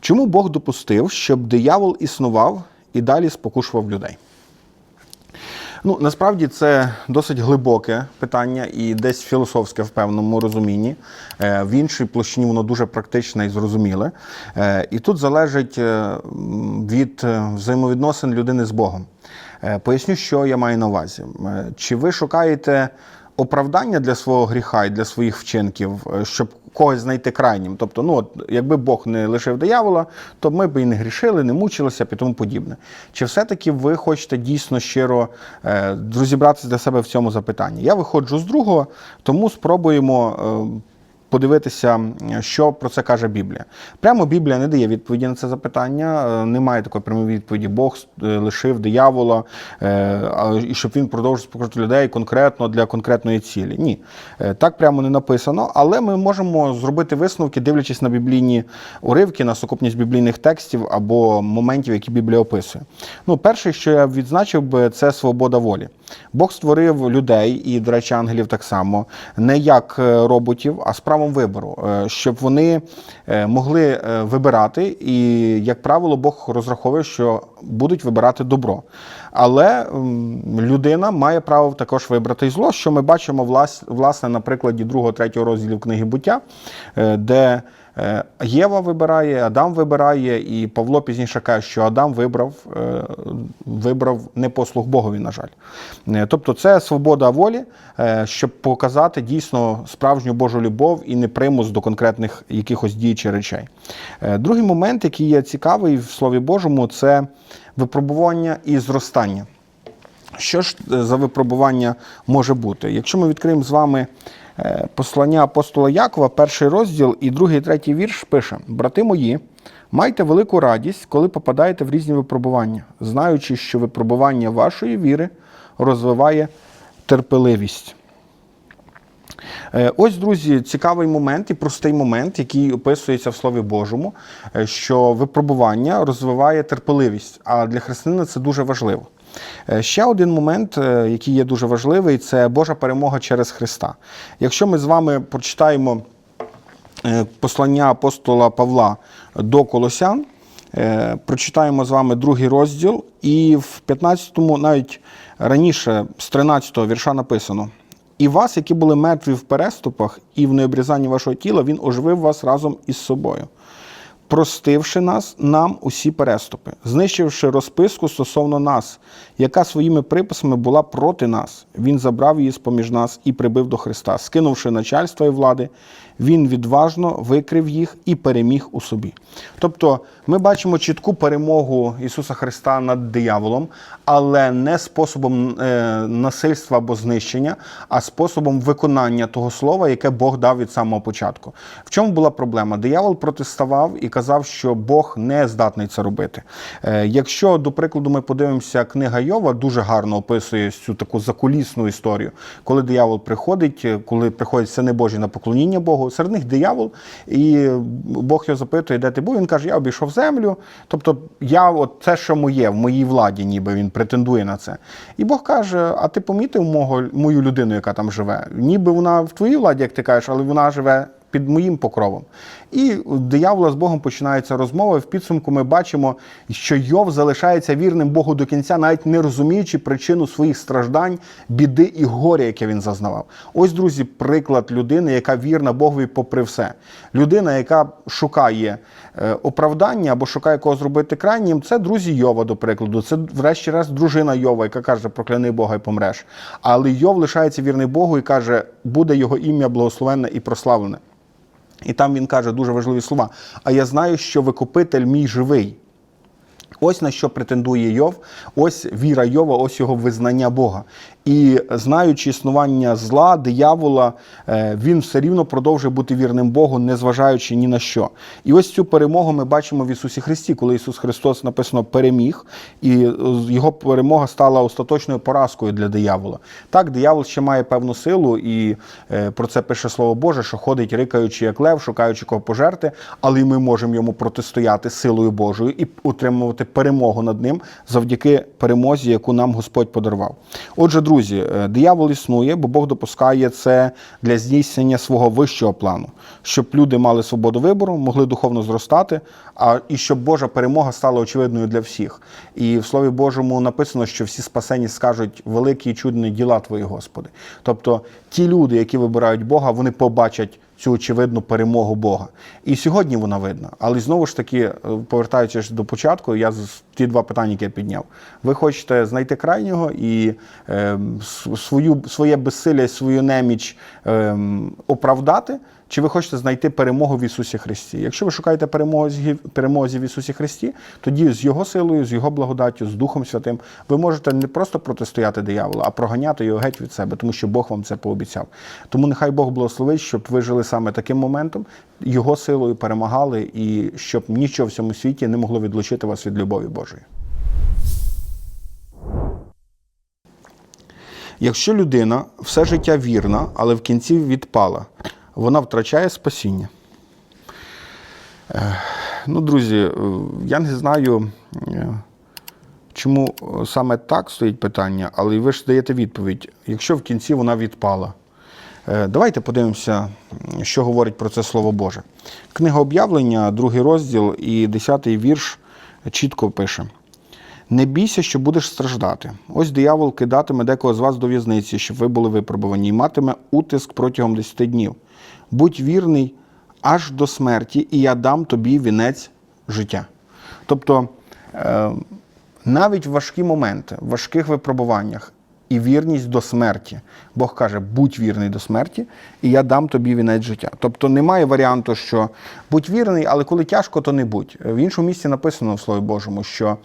Чому Бог допустив, щоб диявол існував і далі спокушував людей? Ну, насправді це досить глибоке питання і десь філософське в певному розумінні. Е, В іншій площині воно дуже практичне і зрозуміле. Е, І тут залежить е, від взаємовідносин людини з Богом. Поясню, що я маю на увазі. Чи ви шукаєте оправдання для свого гріха і для своїх вчинків, е, щоб когось знайти крайнім. Тобто, ну от якби Бог не лишив диявола, то ми б і не грішили, не мучилися і тому подібне. Чи все-таки ви хочете дійсно щиро е, розібратися для себе в цьому запитанні? Я виходжу з другого, тому спробуємо. Подивитися, що про це каже Біблія. Прямо Біблія не дає відповіді на це запитання. е, Немає такої прямої відповіді. Бог е, лишив диявола, е, і щоб він продовжив спокушати людей конкретно для конкретної цілі. Ні, так прямо не написано, але ми можемо зробити висновки, дивлячись на біблійні уривки, на сукупність біблійних текстів або моментів, які Біблія описує. Ну, перше, що я відзначив би, це свобода волі. Бог створив людей, і, до речі, ангелів так само, не як роботів, а з правом вибору, е, щоб вони е, могли е, вибирати. І, як правило, Бог розраховує, що будуть вибирати добро. Але людина має право також вибрати і зло, що ми бачимо влас- власне на прикладі 2-3 розділів книги буття, де Єва вибирає, Адам вибирає, і Павло пізніше каже, що Адам вибрав, е, вибрав непослух Богові, на жаль. Е, Тобто це свобода волі, е, щоб показати дійсно справжню Божу любов і не примус до конкретних якихось дій чи речей. Е, Другий момент, який є цікавий в Слові Божому, це випробування і зростання. Що ж е, за випробування може бути? Якщо ми відкриємо з вами е, послання апостола Якова, перший розділ і другий, третій вірш пише: Брати мої, майте велику радість, коли попадаєте в різні випробування, знаючи, що випробування вашої віри розвиває терпеливість. Е, Ось, друзі, цікавий момент і простий момент, який описується в Слові Божому, що випробування розвиває терпеливість, а для християнина це дуже важливо. Е, Ще один момент, е, який є дуже важливий, це Божа перемога через Христа. Якщо ми з вами прочитаємо е, послання апостола Павла до Колосян, прочитаємо з вами другий розділ, і в 15-му, навіть раніше, з 13-го вірша написано. І вас, які були мертві в переступах і в необрізанні вашого тіла, він оживив вас разом із собою, простивши нас нам усі переступи, знищивши розписку стосовно нас, яка своїми приписами була проти нас. Він забрав її з поміж нас і прибив до Христа, скинувши начальства і влади, він відважно викрив їх і переміг у собі. Тобто ми бачимо чітку перемогу Ісуса Христа над дияволом, але не способом е, насильства або знищення, а способом виконання того слова, яке Бог дав від самого початку. В чому була проблема? Диявол протиставав і казав, що Бог не здатний це робити. Е, якщо, до прикладу, ми подивимося, книга Йова дуже гарно описує цю таку закулісну історію, коли диявол приходить, е, коли приходять сини Божі на поклоніння Богу, серед них диявол, і Бог його запитує, де ти був. Він каже, я обійшов землю. Тобто, я от це, що моє, в моїй владі, ніби він претендує на це. І Бог каже: А ти помітив мого, мою людину, яка там живе? Ніби вона в твоїй владі, як ти кажеш, але вона живе. Під моїм покровом. І диявола з Богом починається розмова. В підсумку ми бачимо, що Йов залишається вірним Богу до кінця, навіть не розуміючи причину своїх страждань, біди і горя, яке він зазнавав. Ось, друзі, приклад людини, яка вірна Богові попри все. Людина, яка шукає е, оправдання або шукає кого зробити крайнім, це друзі Йова, до прикладу. Це, врешті-решт, дружина Йова, яка каже, прокляни Бога і помреш. Але Йов лишається вірний Богу і каже, буде його ім'я благословенне і прославлене. І там він каже дуже важливі слова. А я знаю, що викупитель мій живий. Ось на що претендує Йов, ось віра Йова, ось його визнання Бога. І знаючи існування зла, диявола, е, він все рівно продовжує бути вірним Богу, незважаючи ні на що. І ось цю перемогу ми бачимо в Ісусі Христі, коли Ісус Христос написано переміг, і е, його перемога стала остаточною поразкою для диявола. Так, диявол ще має певну силу, і е, про це пише Слово Боже, що ходить, рикаючи як лев, шукаючи кого пожерти, але й ми можемо йому протистояти силою Божою і утримувати перемогу над ним завдяки перемозі, яку нам Господь подарував. Отже, друзі, е, диявол існує, бо Бог допускає це для здійснення свого вищого плану, щоб люди мали свободу вибору, могли духовно зростати, а і щоб Божа перемога стала очевидною для всіх. І в Слові Божому написано, що всі спасені скажуть великі і чудні діла Твої, Господи. Тобто ті люди, які вибирають Бога, вони побачать цю очевидну перемогу Бога. І сьогодні вона видна. Але знову ж таки, е, повертаючись до початку, я ті два питання, які я підняв. Ви хочете знайти крайнього і е, свою, своє безсилля, свою неміч е, оправдати, чи ви хочете знайти перемогу в Ісусі Христі? Якщо ви шукаєте перемоги, перемозі в Ісусі Христі, тоді з Його силою, з Його благодаттю, з Духом Святим, ви можете не просто протистояти дияволу, а проганяти його геть від себе, тому що Бог вам це пообіцяв. Тому нехай Бог благословить, щоб ви жили саме таким моментом, Його силою перемагали, і щоб нічого в цьому світі не могло відлучити вас від любові Божої. Якщо людина все життя вірна, але в кінці відпала, вона втрачає спасіння. Е, Ну, друзі, е, я не знаю, е, чому саме так стоїть питання, але ви ж даєте відповідь, якщо в кінці вона відпала. Давайте подивимося, що говорить про це Слово Боже. Книга об'явлення, другий розділ і десятий вірш чітко пише. Не бійся, що будеш страждати. Ось диявол кидатиме декого з вас до в'язниці, щоб ви були випробувані, і матиме утиск протягом 10 днів. Будь вірний аж до смерті, і я дам тобі вінець життя. Тобто, е, навіть в важкі моменти, в важких випробуваннях і вірність до смерті. Бог каже, будь вірний до смерті, і я дам тобі вінець життя. Тобто немає варіанту, що будь вірний, але коли тяжко, то не будь. В іншому місці написано в Слові Божому, що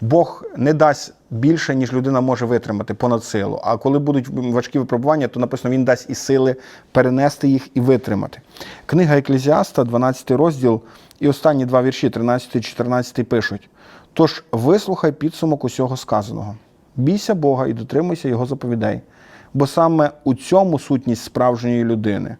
Бог не дасть більше, ніж людина може витримати понад силу. А коли будуть важкі випробування, то написано, він дасть і сили перенести їх і витримати. Книга Еклезіаста, 12 розділ, і останні два вірші, 13 і 14 пишуть: Тож вислухай підсумок усього сказаного. Бійся Бога і дотримуйся Його заповідей, бо саме у цьому сутність справжньої людини.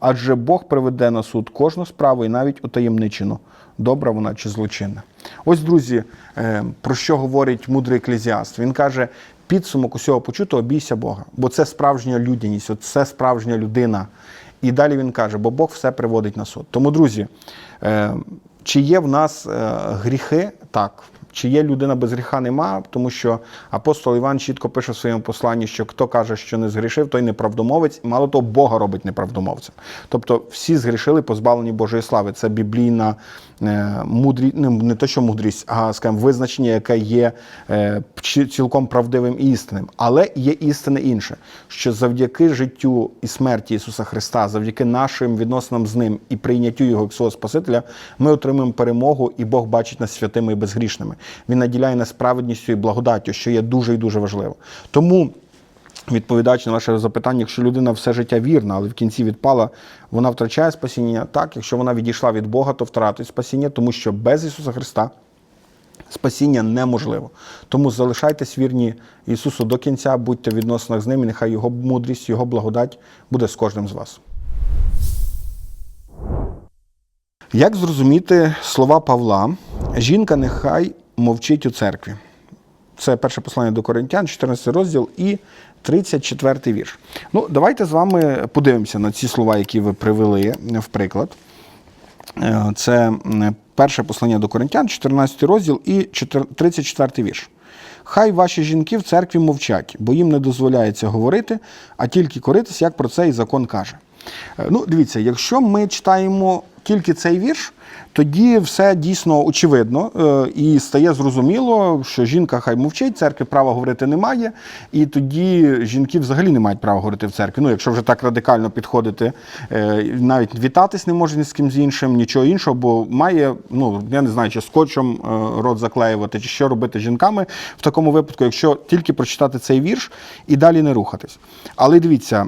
Адже Бог приведе на суд кожну справу і навіть утаємничену, добра вона чи злочинна. Ось, друзі, е, про що говорить мудрий еклезіаст. Він каже: підсумок усього почутого бійся Бога, бо це справжня людяність, це справжня людина. І далі він каже, бо Бог все приводить на суд. Тому, друзі, е, чи є в нас е, гріхи? Так. Чи є людина без гріха? Нема, тому що апостол Іван чітко пише в своєму посланні, що хто каже, що не згрішив, той неправдомовець, і мало того, Бога робить неправдомовцем. Тобто всі згрішили, позбавлені Божої слави. Це біблійна е, мудрість, не, не те, що мудрість, а скажімо, визначення, яке є е, цілком правдивим і істинним. Але є істине інше, що завдяки життю і смерті Ісуса Христа, завдяки нашим відносинам з Ним і прийняттю Його як свого Спасителя, ми отримуємо перемогу, і Бог бачить нас святими і безгрішними. Він наділяє нас справедністю і благодаттю, що є дуже і дуже важливо. Тому. Відповідаючи на ваше запитання, якщо людина все життя вірна, але в кінці відпала, вона втрачає спасіння. Так, якщо вона відійшла від Бога, то втратить спасіння, тому що без Ісуса Христа спасіння неможливо. Тому залишайтесь вірні Ісусу до кінця, будьте в відносинах з ним, і нехай Його мудрість, Його благодать буде з кожним з вас. Як зрозуміти слова Павла? Жінка нехай мовчить у церкві. Це перше послання до Коринтян, 14 розділ і 34 вірш. Ну, давайте з вами подивимося на ці слова, які ви привели в приклад. Е, Це перше послання до Коринтян, 14 розділ і 4 34 вірш. Хай ваші жінки в церкві мовчать, бо їм не дозволяється говорити, а тільки коритись, як про це і закон каже. Е, Ну, дивіться, якщо ми читаємо тільки цей вірш, тоді все дійсно очевидно е, і стає зрозуміло, що жінка хай мовчить, церкви права говорити немає, і тоді жінки взагалі не мають права говорити в церкві. Ну, якщо вже так радикально підходити, е, навіть вітатись не може ні з ким з іншим, нічого іншого, бо має, ну я не знаю, чи скотчем е, рот заклеювати, чи що робити жінками в такому випадку, якщо тільки прочитати цей вірш і далі не рухатись. Але дивіться,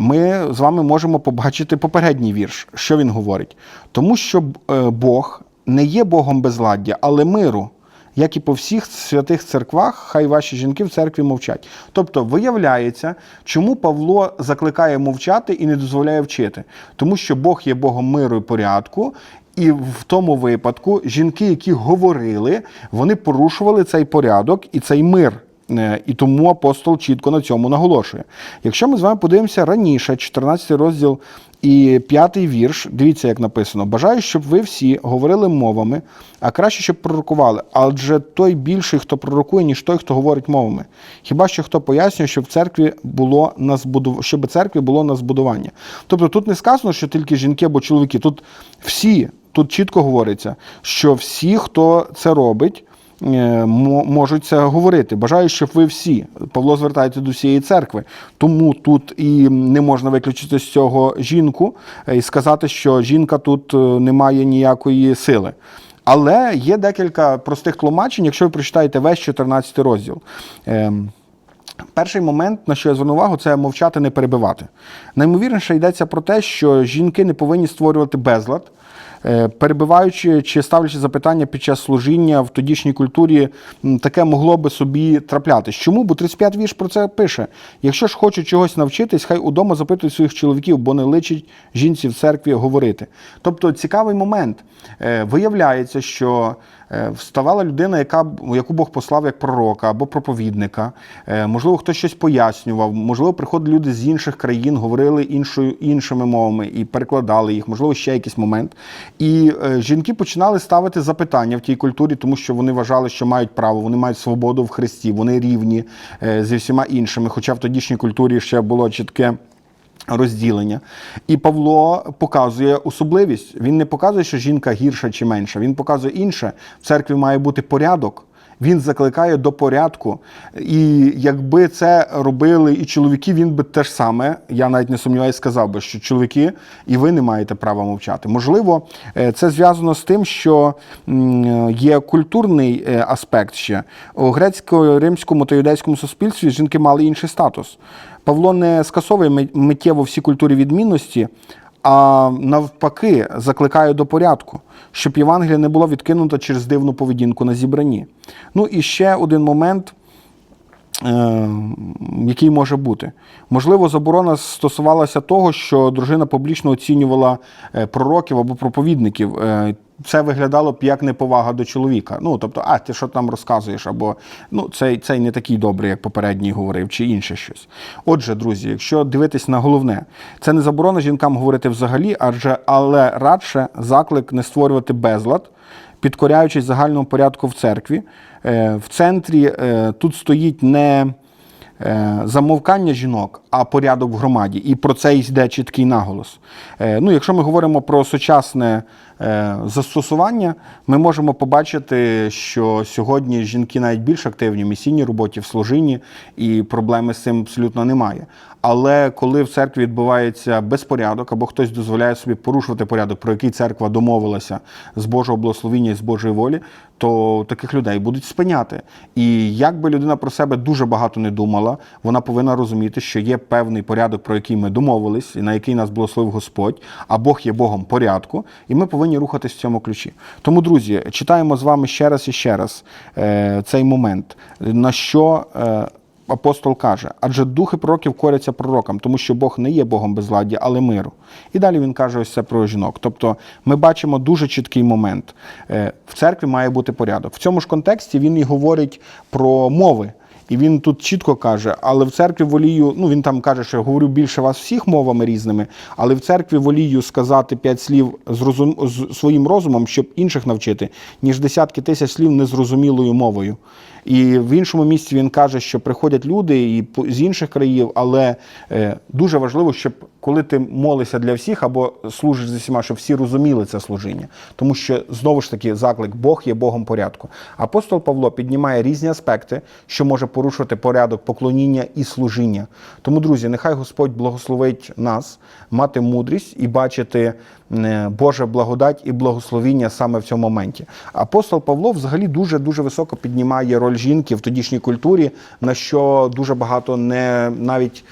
ми з вами можемо побачити попередній вірш, що він говорить. Тому що Бог не є Богом безладдя, але миру. Як і по всіх святих церквах, хай ваші жінки в церкві мовчать. Тобто, виявляється, чому Павло закликає мовчати і не дозволяє вчити. Тому що Бог є Богом миру і порядку, І в тому випадку жінки, які говорили, вони порушували цей порядок і цей мир. Е, І тому апостол чітко на цьому наголошує. Якщо ми з вами подивимося раніше, 14 розділ і 5 вірш, дивіться, як написано: бажаю, щоб ви всі говорили мовами, а краще, щоб пророкували. Адже той більший, хто пророкує, ніж той, хто говорить мовами. Хіба що хто пояснює, щоб в церкві було на збудов... щоб церкві було на збудування. Тобто тут не сказано, що тільки жінки або чоловіки, тут всі, тут чітко говориться, що всі, хто це робить. Е, мо- Можуть це говорити. Бажаю, щоб ви всі. Павло звертається до всієї церкви. Тому тут і не можна виключити з цього жінку е, і сказати, що жінка тут е, не має ніякої сили. Але є декілька простих тлумачень, якщо ви прочитаєте весь 14 розділ. Ем, Перший момент, на що я зверну увагу, це мовчати, не перебивати. Наймовірніше йдеться про те, що жінки не повинні створювати безлад, перебиваючи чи ставлячи запитання під час служіння в тодішній культурі, таке могло би собі траплятись. Чому? Бо 35 вірш про це пише: якщо ж хочуть чогось навчитись, хай удома запитують своїх чоловіків, бо не личить жінці в церкві говорити. Тобто цікавий момент. Е, Виявляється, що е, вставала людина, яка, яку Бог послав як пророка або проповідника. Е, Можливо, хтось щось пояснював, можливо, приходили люди з інших країн, говорили іншою, іншими мовами і перекладали їх, можливо, ще якийсь момент. І е, жінки починали ставити запитання в тій культурі, тому що вони вважали, що мають право, вони мають свободу в Христі, вони рівні е, зі всіма іншими. Хоча в тодішній культурі ще було чітке розділення. І Павло показує особливість. Він не показує, що жінка гірша чи менша. Він показує інше. В церкві має бути порядок. Він закликає до порядку. І якби це робили і чоловіки, він би те ж саме, я навіть не сумніваюся, сказав би, що чоловіки і ви не маєте права мовчати. Можливо, е, це зв'язано з тим, що є культурний е, аспект ще. У грецько-римському та юдейському суспільстві жінки мали інший статус. Павло не скасовує миттєво всі культурі відмінності, а навпаки закликає до порядку, щоб Євангелія не було відкинуто через дивну поведінку на зібранні. Ну і ще один момент. Е, Який може бути. Можливо, заборона стосувалася того, що дружина публічно оцінювала е, пророків або проповідників. Е, Це виглядало б як неповага до чоловіка. Ну, тобто, а ти що там розказуєш, або ну, цей, цей не такий добрий, як попередній говорив, чи інше щось. Отже, друзі, якщо дивитись на головне, це не заборона жінкам говорити взагалі, адже але радше заклик не створювати безлад, підкоряючись загальному порядку в церкві. Е, В центрі е, тут стоїть не е, замовкання жінок, а порядок в громаді. І про це йде чіткий наголос. Ну, якщо ми говоримо про сучасне застосування, ми можемо побачити, що сьогодні жінки навіть більш активні в місійній роботі, в служінні, і проблеми з цим абсолютно немає. Але коли в церкві відбувається безпорядок, або хтось дозволяє собі порушувати порядок, про який церква домовилася з Божого благословіння і з Божої волі, то таких людей будуть спиняти. І як би людина про себе дуже багато не думала, вона повинна розуміти, що є певний порядок, про який ми домовились, і на який нас благословив Господь, а Бог є Богом порядку, і ми повинні рухатись в цьому ключі. Тому, друзі, читаємо з вами ще раз і ще раз е, цей момент, на що. Е, Апостол каже, адже духи пророків коряться пророкам, тому що Бог не є Богом безладдя, але миру. І далі він каже ось це про жінок. Тобто ми бачимо дуже чіткий момент. Е, В церкві має бути порядок. В цьому ж контексті він і говорить про мови. І він тут чітко каже, але в церкві волію, ну він там каже, що я говорю більше вас всіх мовами різними, але в церкві волію сказати п'ять слів з, розум, з своїм розумом, щоб інших навчити, ніж десятки тисяч слів незрозумілою мовою. І в іншому місці він каже, що приходять люди і з інших країв, але е, дуже важливо, щоб коли ти молишся для всіх або служиш зі всіма, щоб всі розуміли це служіння. Тому що знову ж таки заклик Бог є Богом порядку. Апостол Павло піднімає різні аспекти, що може порушувати порядок поклоніння і служіння. Тому, друзі, нехай Господь благословить нас мати мудрість і бачити е, Боже благодать і благословіння саме в цьому моменті. Апостол Павло взагалі дуже дуже високо піднімає роль жінки в тодішній культурі, на що дуже багато не навіть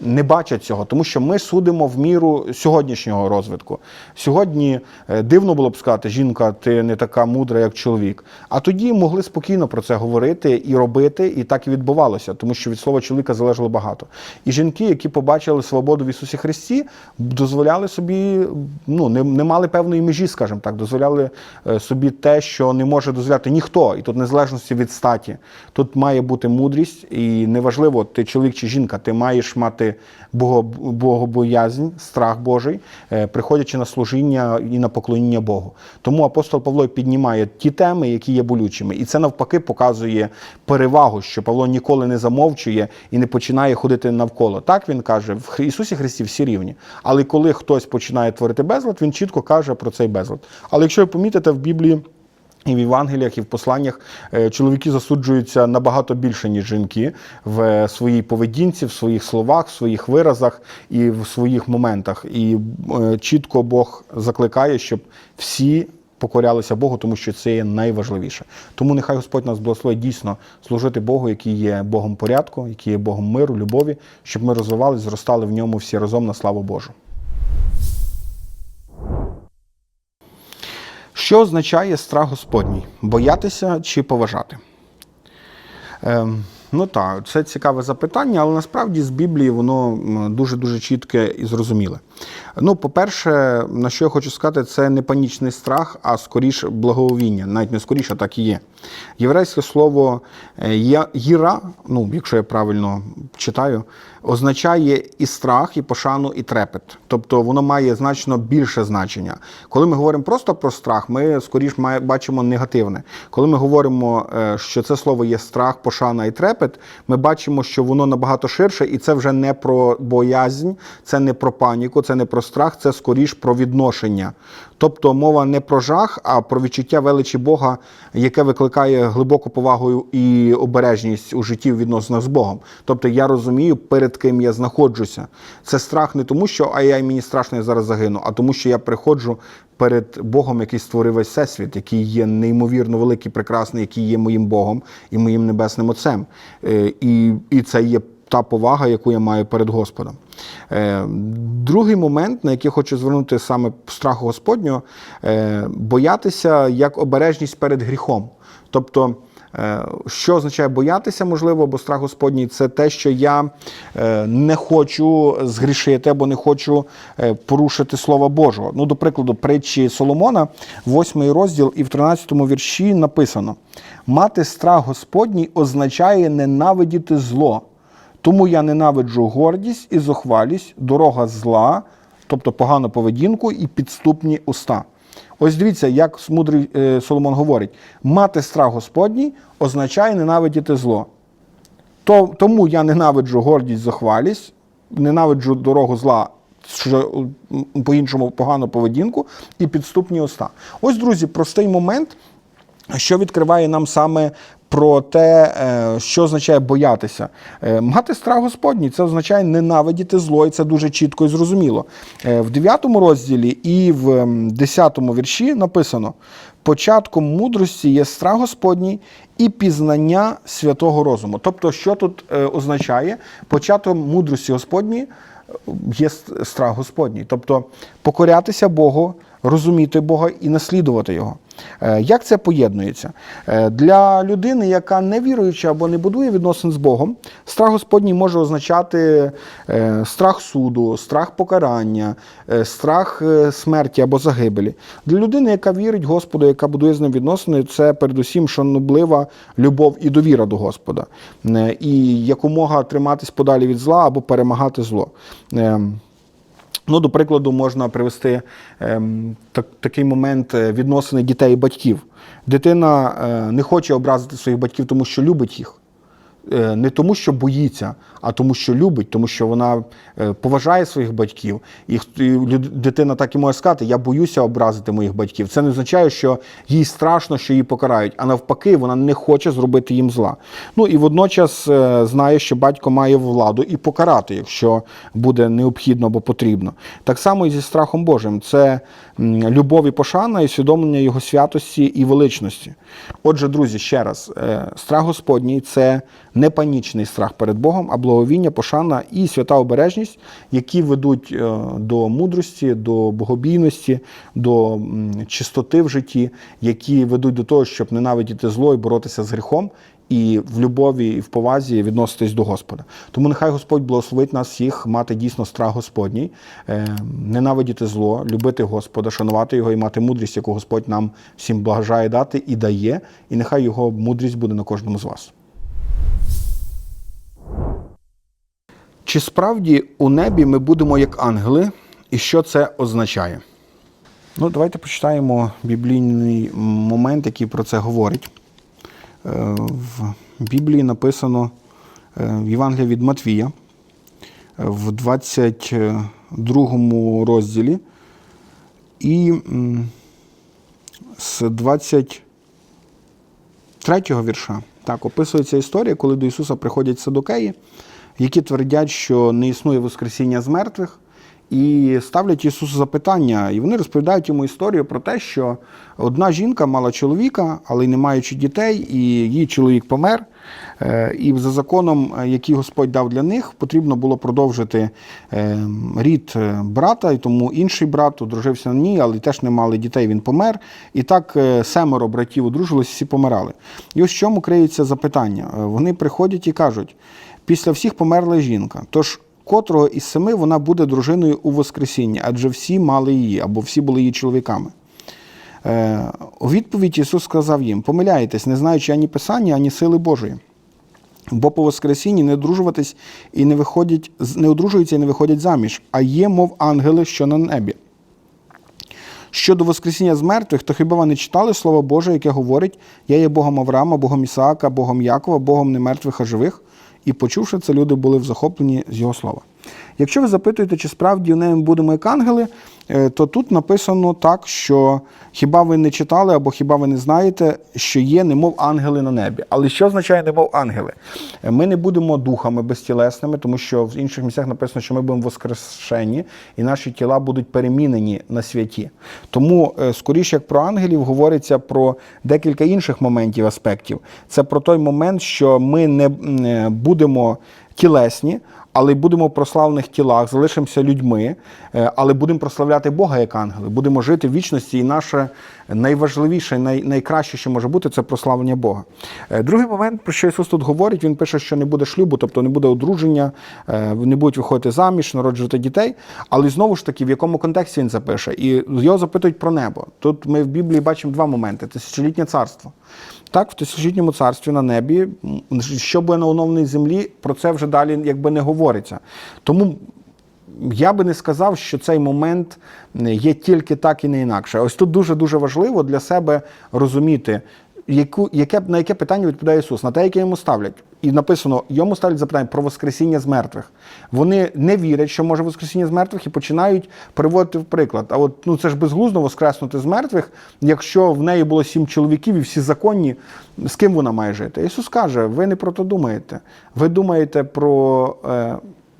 не бачать цього, тому що ми судимо в міру сьогоднішнього розвитку. Сьогодні е, дивно було б сказати, жінка, ти не така мудра, як чоловік. А тоді могли спокійно про це говорити і робити, і так і відбувалося, тому що від слова чоловіка залежало багато. І жінки, які побачили свободу в Ісусі Христі, дозволяли собі ну, не, не мали певної межі, скажімо так, дозволяли е, собі те, що не може дозволяти ніхто. І тут незалежності від статі. Тут має бути мудрість, і неважливо, ти чоловік чи жінка, ти маєш мати богобоязнь, страх Божий, е, приходячи на служіння і на поклоніння Богу. Тому апостол Павло піднімає ті теми, які є болючими. І це навпаки показує перевагу, що Павло ніколи не замовчує і не починає ходити навколо. Так він каже, в Ісусі Христі всі рівні. Але коли хтось починає творити безлад, він чітко каже про цей безлад. Але якщо ви помітите в Біблії. І в Євангеліях, і в посланнях е, чоловіки засуджуються набагато більше, ніж жінки в е, своїй поведінці, в своїх словах, в своїх виразах і в своїх моментах. І е, чітко Бог закликає, щоб всі покорялися Богу, тому що це є найважливіше. Тому нехай Господь нас благословить дійсно служити Богу, який є Богом порядку, який є Богом миру, любові, щоб ми розвивалися, зростали в ньому всі разом на славу Божу. Що означає страх Господній? Боятися чи поважати? Ем, ну так, це цікаве запитання, але насправді з Біблії воно дуже-дуже чітке і зрозуміле. Ну, по-перше, на що я хочу сказати, це не панічний страх, а скоріше благовіння. Навіть не скоріше, а так і є. Єврейське слово е, їра, ну, якщо я правильно читаю, означає і страх, і пошану, і трепет. Тобто воно має значно більше значення. Коли ми говоримо просто про страх, ми скоріш бачимо негативне. Коли ми говоримо, е, що це слово є страх, пошана і трепет, ми бачимо, що воно набагато ширше, і це вже не про боязнь, це не про паніку, це не про страх, це скоріш про відношення. Тобто мова не про жах, а про відчуття величі Бога, яке викликає глибоку повагу і обережність у житті в відносинах з Богом. Тобто я розумію, перед ким я знаходжуся. Це страх не тому, що ай яй мені страшно, я зараз загину, а тому, що я приходжу перед Богом, який створив весь всесвіт, який є неймовірно великий, прекрасний, який є моїм Богом і моїм небесним Отцем. Е, І, і це є та повага, яку я маю перед Господом. Е, Другий момент, на який хочу звернути саме страху Господнього, е, боятися як обережність перед гріхом. Тобто, е, що означає боятися, можливо, бо страх Господній це те, що я е, не хочу згрішити або не хочу е, порушити Слова Божого. Ну, до прикладу, притчі Соломона, 8 розділ і в 13 вірші написано: мати страх Господній означає ненавидіти зло. Тому я ненавиджу гордість і зухвалість, дорога зла, тобто погану поведінку і підступні уста. Ось дивіться, як мудрий е, Соломон говорить: мати страх Господній означає ненавидіти зло. То, тому я ненавиджу гордість, зухвалість, ненавиджу дорогу зла, що по-іншому погану поведінку і підступні уста. Ось, друзі, простий момент, що відкриває нам саме про те, е, що означає боятися. Е, Мати страх Господній це означає ненавидіти зло, і це дуже чітко і зрозуміло. Е, В 9 розділі і в м, 10 вірші написано: початком мудрості є страх Господній і пізнання святого розуму. Тобто, що тут означає? Початком мудрості Господньої є страх Господній. Тобто покорятися Богу, розуміти Бога і наслідувати Його. Е, Як це поєднується? Е, Для людини, яка не віруюча або не будує відносин з Богом, страх Господній може означати е, страх суду, страх покарання, страх смерті або загибелі. Для людини, яка вірить Господу, яка будує з ним відносини, це передусім шаноблива любов і довіра до Господа. І якомога триматись подалі від зла або перемагати зло. Ну, до прикладу, можна привести ем, так, такий момент е, відносини дітей і батьків. Дитина е, не хоче образити своїх батьків, тому що любить їх. Е, Не тому, що боїться, а тому, що любить, тому що вона е, поважає своїх батьків. І дитина так і може сказати: я боюся образити моїх батьків. Це не означає, що їй страшно, що її покарають, а навпаки, вона не хоче зробити їм зла. Ну і водночас е, знає, що батько має владу і покарати, якщо буде необхідно або потрібно. Так само і зі страхом Божим. Це любов і пошана, і усвідомлення його святості і величності. Отже, друзі, ще раз, е, страх Господній це не панічний страх перед Богом, а благовіння, пошана і свята обережність, які ведуть е, до мудрості, до богобійності, до чистоти в житті, які ведуть до того, щоб ненавидіти зло і боротися з гріхом. і в любові, і в повазі відноситись до Господа. Тому нехай Господь благословить нас всіх мати дійсно страх Господній, е, ненавидіти зло, любити Господа, шанувати його і мати мудрість, яку Господь нам всім бажає дати і дає. І нехай його мудрість буде на кожному з вас. Чи справді у небі ми будемо як ангели, і що це означає? Ну, давайте почитаємо біблійний момент, який про це говорить. Е, В Біблії написано е, в Євангелії від Матвія в 22 розділі і з 23 вірша так описується історія, коли до Ісуса приходять садокеї, які твердять, що не існує Воскресіння з мертвих. І ставлять Ісусу запитання, і вони розповідають йому історію про те, що одна жінка мала чоловіка, але не маючи дітей, і її чоловік помер. Е, І за законом, е, який Господь дав для них, потрібно було продовжити е, рід брата, і тому інший брат одружився на ній, але теж не мали дітей, він помер. І так семеро братів одружились, всі помирали. І ось в чому криється запитання. Вони приходять і кажуть: після всіх померла жінка. Тож котрого із семи вона буде дружиною у Воскресінні, адже всі мали її, або всі були її чоловіками. Е, у відповідь Ісус сказав їм: помиляєтесь, не знаючи ані Писання, ані сили Божої. Бо по Воскресінні не одружуватись і не виходять, не одружуються і не виходять заміж, а є, мов ангели, що на небі. Щодо Воскресіння з мертвих, то хіба вони читали Слово Боже, яке говорить: Я є Богом Авраама, Богом Ісаака, Богом Якова, Богом не мертвих, а живих? І почувши це, люди були в захопленні з його слова. Якщо ви запитуєте, чи справді в неї будемо як ангели, е, то тут написано так, що хіба ви не читали або хіба ви не знаєте, що є немов ангели на небі. Але що означає немов ангели? Е, Ми не будемо духами безтілесними, тому що в інших місцях написано, що ми будемо воскрешені, і наші тіла будуть перемінені на святі. Тому, е, скоріше, як про ангелів, говориться про декілька інших моментів, аспектів. Це про той момент, що ми не будемо тілесні, але будемо в прославлених тілах, залишимося людьми, е, але будемо прославляти Бога як ангели, будемо жити в вічності, і наше найважливіше, най, найкраще, що може бути, це прославлення Бога. Е, Другий момент, про що Ісус тут говорить, він пише, що не буде шлюбу, тобто не буде одруження, е, не будуть виходити заміж, народжувати дітей. Але знову ж таки, в якому контексті він це пише? І його запитують про небо. Тут ми в Біблії бачимо два моменти: тисячолітнє царство. Так, в тисячолітньому царстві на небі, що буде на оновленій землі, про це вже далі якби не говориться. Тому я би не сказав, що цей момент є тільки так і не інакше. Ось тут дуже дуже важливо для себе розуміти, яку, яке, на яке питання відповідає Ісус, на те, яке йому ставлять. І написано, йому ставлять запитання про Воскресіння з мертвих. Вони не вірять, що може Воскресіння з мертвих, і починають приводити в приклад. А от ну це ж безглуздо воскреснути з мертвих, якщо в неї було сім чоловіків і всі законні, з ким вона має жити? Ісус каже: ви не про то думаєте. Ви думаєте про. Е,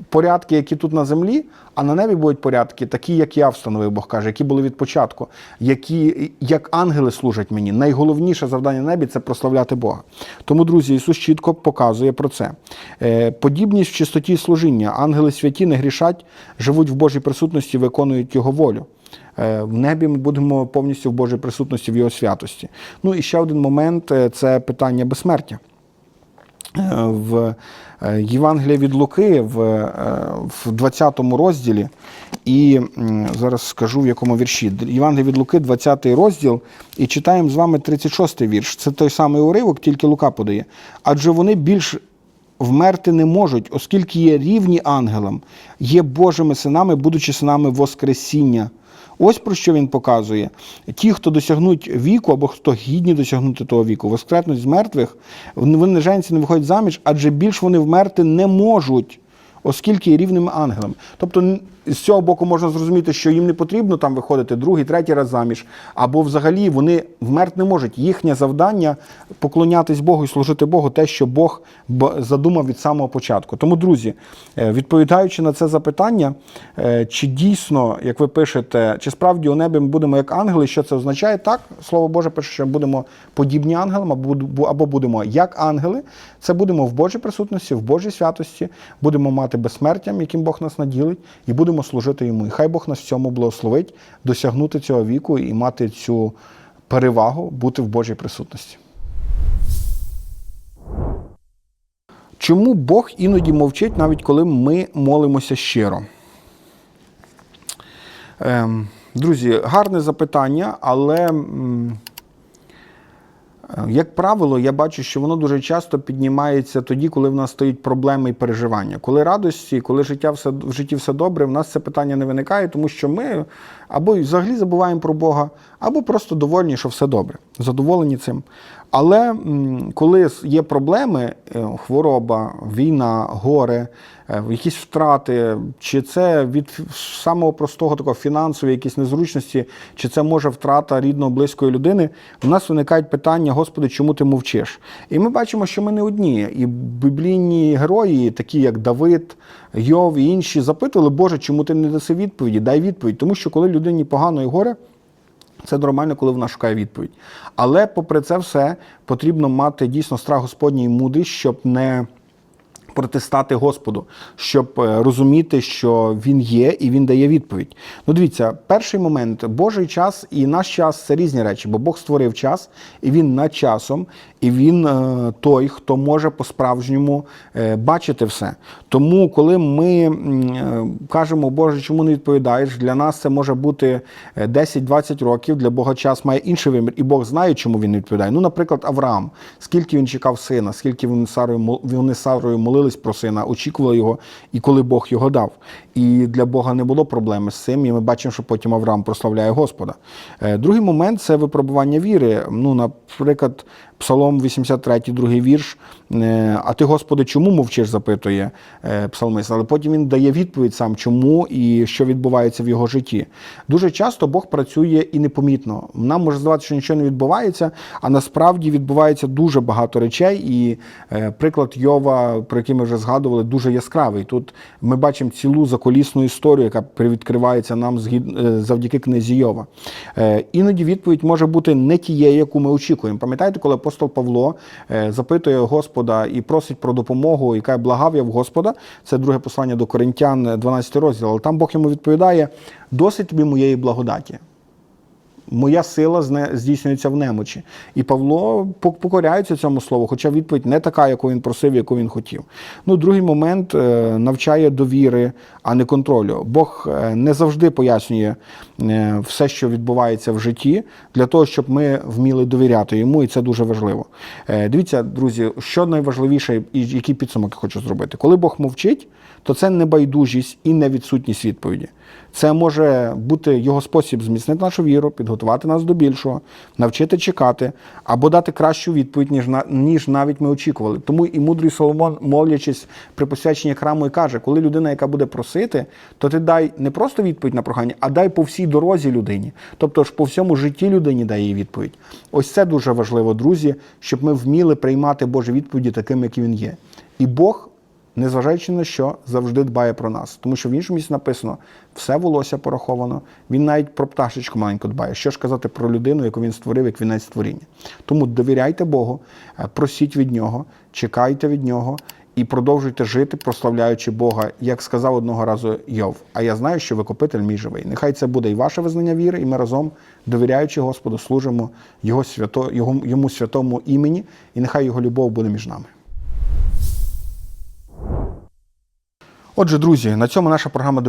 порядки, які тут на землі, а на небі будуть порядки, такі, як я встановив, Бог каже, які були від початку, які як ангели служать мені. Найголовніше завдання небі це прославляти Бога. Тому, друзі, Ісус чітко показує про це. Е, Подібність в чистоті служіння. Ангели святі не грішать, живуть в Божій присутності, виконують Його волю. Е, В небі ми будемо повністю в Божій присутності, в Його святості. Ну і ще один момент е, це питання безсмертя. В е, Євангелії від Луки в, е, в 20 розділі, і зараз скажу в якому вірші. Євангелія від Луки, 20 розділ, і читаємо з вами 36 вірш. Це той самий уривок, тільки Лука подає. Адже вони більш вмерти не можуть, оскільки є рівні ангелам, є Божими синами, будучи синами Воскресіння. Ось про що він показує. Ті, хто досягнуть віку, або хто гідні досягнути того віку, воскреснуть з мертвих, вони женяться, не виходять заміж, адже більш вони вмерти не можуть, оскільки є рівними ангелами. Тобто з цього боку можна зрозуміти, що їм не потрібно там виходити другий, третій раз заміж, або взагалі вони вмерти не можуть. Їхнє завдання поклонятись Богу і служити Богу, те, що Бог задумав від самого початку. Тому, друзі, е, відповідаючи на це запитання, е, чи дійсно, як ви пишете, чи справді у небі ми будемо як ангели, що це означає? Так, слово Боже пише, що будемо подібні ангелам, або будемо як ангели. Це будемо в Божій присутності, в Божій святості, будемо мати безсмертям, яким Бог нас наділить, і будемо служити йому. І хай Бог нас в цьому благословить, досягнути цього віку і мати цю перевагу бути в Божій присутності. Чому Бог іноді мовчить, навіть коли ми молимося щиро? Ем, Друзі, гарне запитання, але, як правило, я бачу, що воно дуже часто піднімається тоді, коли в нас стоять проблеми і переживання. Коли радості, коли життя все, в житті все добре, в нас це питання не виникає, тому що ми або взагалі забуваємо про Бога, або просто довольні, що все добре, задоволені цим. Але коли є проблеми, е, хвороба, війна, горе, е, якісь втрати, чи це від самого простого такого фінансової якісь незручності, чи це може втрата рідного близької людини, в нас виникають питання, Господи, чому ти мовчиш? І ми бачимо, що ми не одні. І біблійні герої, такі як Давид, Йов і інші, запитували, Боже, чому ти не даси відповіді? Дай відповідь. Тому що коли людині погано і горе, це нормально, коли вона шукає відповідь. Але, попри це все, потрібно мати дійсно страх Господній і мудрість, щоб не протистати Господу, щоб е, розуміти, що він є і він дає відповідь. Ну, дивіться, перший момент Божий час і наш час це різні речі, бо Бог створив час, і він над часом, і він е, той, хто може по-справжньому е, бачити все. Тому, коли ми кажемо, Боже, чому не відповідаєш, для нас це може бути е, 10-20 років. Для Бога час має інший вимір, і Бог знає, чому він не відповідає. Ну, наприклад, Авраам, скільки він чекав сина, скільки вони Сарою, мол- вони з Сарою молились про сина, очікували його, і коли Бог його дав. І для Бога не було проблеми з цим, і ми бачимо, що потім Авраам прославляє Господа. Е, Другий момент це випробування віри. Ну, наприклад, Псалом 83, другий вірш. е, А ти, Господи, чому мовчиш? запитує е, псалмист. Але потім він дає відповідь сам, чому і що відбувається в його житті. Дуже часто Бог працює і непомітно. Нам може здаватися, що нічого не відбувається, а насправді відбувається дуже багато речей. І е, приклад Йова, про який ми вже згадували, дуже яскравий. Тут ми бачимо цілу заколісну історію, яка привідкривається нам завдяки книзі Йова. Іноді відповідь може бути не тією, яку ми очікуємо. Пам'ятаєте, коли апостол Павло е, запитує Господа і просить про допомогу, яка благав я в Господа, це друге послання до Коринтян, 12 розділ. Але там Бог йому відповідає: досить тобі моєї благодаті. Моя сила здійснюється в немочі. І Павло пок- покоряється цьому слову, хоча відповідь не така, яку він просив, яку він хотів. Ну, другий момент е, навчає довіри, а не контролю. Бог е, не завжди пояснює е, все, що відбувається в житті, для того, щоб ми вміли довіряти йому, і це дуже важливо. Дивіться, друзі, що найважливіше, і який підсумок я хочу зробити. Коли Бог мовчить, то це не байдужість і не відсутність відповіді. Це може бути його спосіб зміцнити нашу віру, підготувати нас до більшого, навчити чекати або дати кращу відповідь, ніж ніж навіть ми очікували. Тому і мудрий Соломон, молячись при посвяченні храму, і каже: коли людина, яка буде просити, то ти дай не просто відповідь на прохання, а дай по всій дорозі людині. Тобто ж по всьому житті людині дай їй відповідь. Ось це дуже важливо, друзі, щоб ми вміли приймати Божі відповіді таким, які він є. І Бог незважаючи на що, завжди дбає про нас. Тому що в іншому місці написано, все волосся пораховано, він навіть про пташечку маленьку дбає. Що ж казати про людину, яку він створив, як вінець створіння. Тому довіряйте Богу, е, просіть від нього, чекайте від нього. І продовжуйте жити, прославляючи Бога, як сказав одного разу Йов. А я знаю, що викупитель мій живий. Нехай це буде і ваше визнання віри, і ми разом, довіряючи Господу, служимо Його свято, його, йому святому імені, і нехай його любов буде між нами. Отже, друзі, на цьому наша програма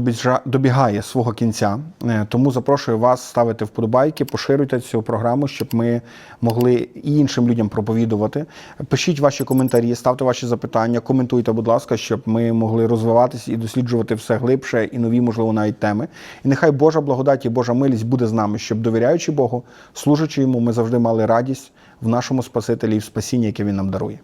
добігає свого кінця. Е, Тому запрошую вас ставити вподобайки, поширюйте цю програму, щоб ми могли і іншим людям проповідувати. Пишіть ваші коментарі, ставте ваші запитання, коментуйте, будь ласка, щоб ми могли розвиватися і досліджувати все глибше і нові, можливо, навіть теми. І нехай Божа благодать і Божа милість буде з нами, щоб довіряючи Богу, служачи йому, ми завжди мали радість в нашому Спасителі і в спасінні, яке він нам дарує.